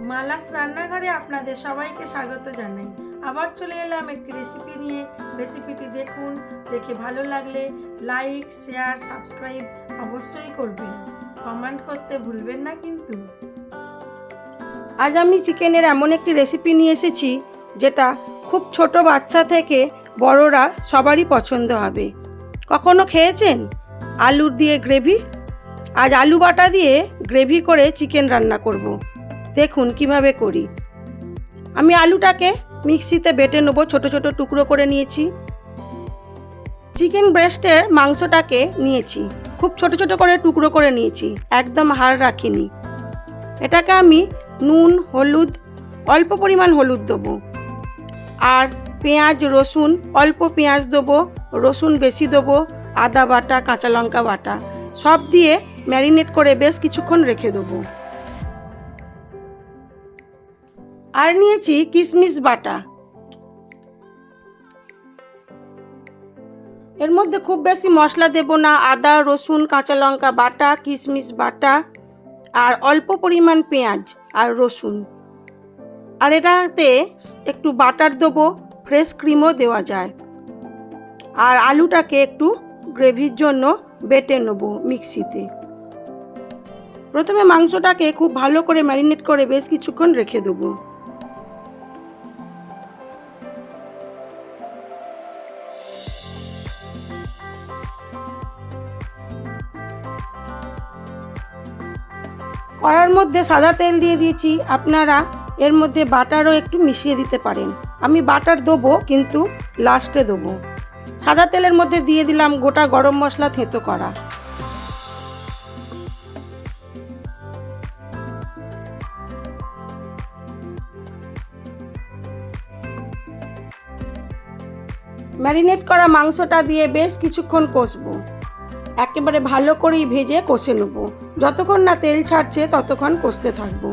মালাস রান্নাঘরে আপনাদের সবাইকে স্বাগত জানাই। আবার চলে এলাম একটি রেসিপি নিয়ে। রেসিপিটি দেখুন, দেখে ভালো লাগলে লাইক শেয়ার সাবস্ক্রাইব অবশ্যই করবেন। কমেন্ট করতে ভুলবেন না কিন্তু। আজ আমি চিকেনের এমন একটি রেসিপি নিয়ে এসেছি, যেটা খুব ছোট বাচ্চা থেকে বড়রা সবারই পছন্দ হবে। কখনো খেয়েছেন? আলুর দিয়ে গ্রেভি আজ আলু বাটা দিয়ে গ্রেভি করে চিকেন রান্না করব। দেখুন কীভাবে করি। আমি আলুটাকে মিক্সিতে বেটে নেব, ছোট ছোট টুকরো করে নিয়েছি। চিকেন ব্রেস্টের মাংসটাকে নিয়েছি, খুব ছোট ছোট করে টুকরো করে নিয়েছি, একদম হাড় রাখিনি। এটাকে আমি নুন, হলুদ, অল্প পরিমাণ হলুদ দেবো। আর পেঁয়াজ, রসুন, অল্প পেঁয়াজ দেবো, রসুন বেশি দেবো, আদা বাটা, কাঁচা লঙ্কা বাটা, সব দিয়ে ম্যারিনেট করে বেশ কিছুক্ষণ রেখে দেবো। আর নিয়েছি কিশমিশ বাটা। এর মধ্যে খুব বেশি মশলা দেব না, আদা, রসুন, কাঁচা লঙ্কা বাটা কিশমিশ বাটা আর অল্প পরিমাণ পেঁয়াজ আর রসুন। আর এটাতে একটু বাটার দেবো, ফ্রেশ ক্রিমও দেওয়া যায়। আর আলুটাকে একটু গ্রেভির জন্য বেটে নেব মিক্সিতে। প্রথমে মাংসটাকে খুব ভালো করে ম্যারিনেট করে বেশ কিছুক্ষণ রেখে দেবো। কড়ার মধ্যে সাদা তেল দিয়ে দিয়েছি। আপনারা এর মধ্যে বাটারও একটু মিশিয়ে দিতে পারেন। আমি বাটার দেবো, কিন্তু লাস্টে দেবো। সাদা তেলের মধ্যে দিয়ে দিলাম গোটা গরম মশলা থেঁতো করা। ম্যারিনেট করা মাংসটা দিয়ে বেশ কিছুক্ষণ কষবো। একেবারে ভালো করেই ভেজে কষে নেব। যতক্ষণ না তেল ছাড়ছে ততক্ষণ কষতে থাকব।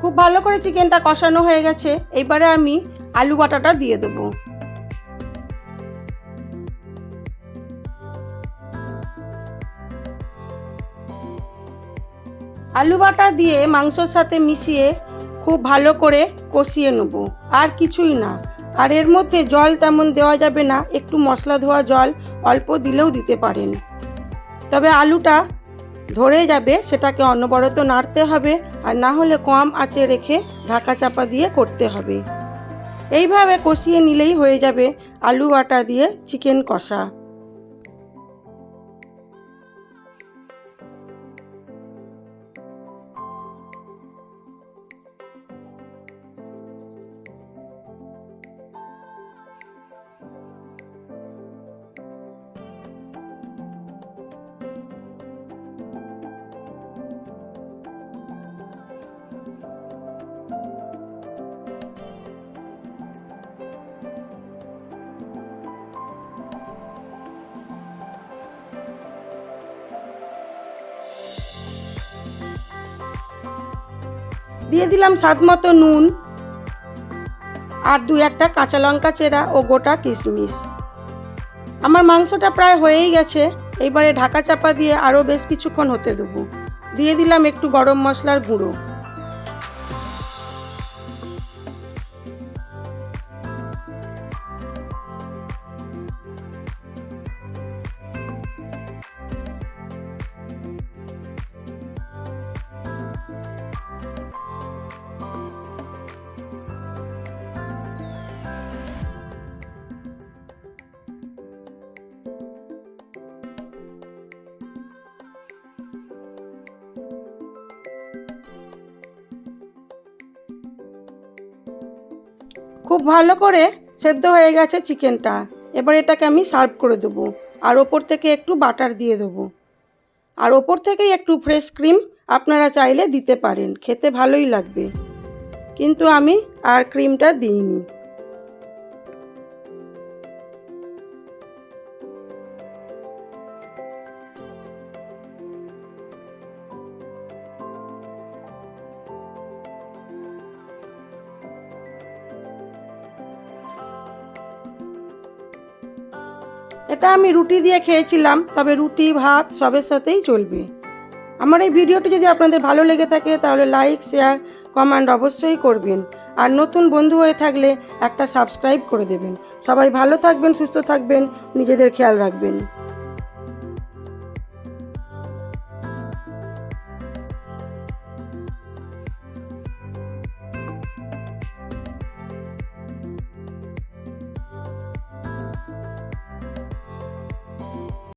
খুব ভালো করে চিকেনটা কষানো হয়ে গেছে। এবারে আমি আলু বাটাটা দিয়ে দেবো। আলু বাটা দিয়ে মাংসর সাথে মিশিয়ে খুব ভালো করে কষিয়ে নেব। আর কিছুই না। আর এর মধ্যে জল তেমন দেওয়া যাবে না। একটু মশলা ধোয়া জল অল্প দিলেও দিতে পারেন। তবে আলুটা ধরে যাবে, সেটাকে অনবরত নাড়তে হবে আর না হলে কম আঁচে রেখে ঢাকা চাপা দিয়ে করতে হবে। এইভাবে কষিয়ে নিলেই হয়ে যাবে আলু বাটা দিয়ে চিকেন কষা। দিয়ে দিলাম স্বাদ মতো নুন আর দু একটা কাঁচা লঙ্কা চেরা ও গোটা কিশমিশ। আমার মাংসটা প্রায় হয়েই গেছে, এইবারে ঢাকা চাপা দিয়ে আরও বেশ কিছুক্ষণ হতে দেবো। দিয়ে দিলাম একটু গরম মশলার গুঁড়ো। খুব ভালো করে সেদ্ধ হয়ে গেছে চিকেনটা। এবার এটাকে আমি সার্ভ করে দেবো। আর ওপর থেকে একটু বাটার দিয়ে দেবো। আর ওপর থেকেই একটু ফ্রেশ ক্রিম আপনারা চাইলে দিতে পারেন। খেতে ভালোই লাগবে। কিন্তু আমি আর ক্রিমটা দিইনি। এটা আমি রুটি দিয়ে খেয়েছিলাম, তবে রুটি, ভাত সবের সাথেই চলবে। আমার এই ভিডিওটি যদি আপনাদের ভালো লেগে থাকে, তাহলে লাইক, শেয়ার, কমেন্ট অবশ্যই করবেন। আর নতুন বন্ধু হয়ে থাকলে একটা সাবস্ক্রাইব করে দেবেন। সবাই ভালো থাকবেন, সুস্থ থাকবেন, নিজেদের খেয়াল রাখবেন।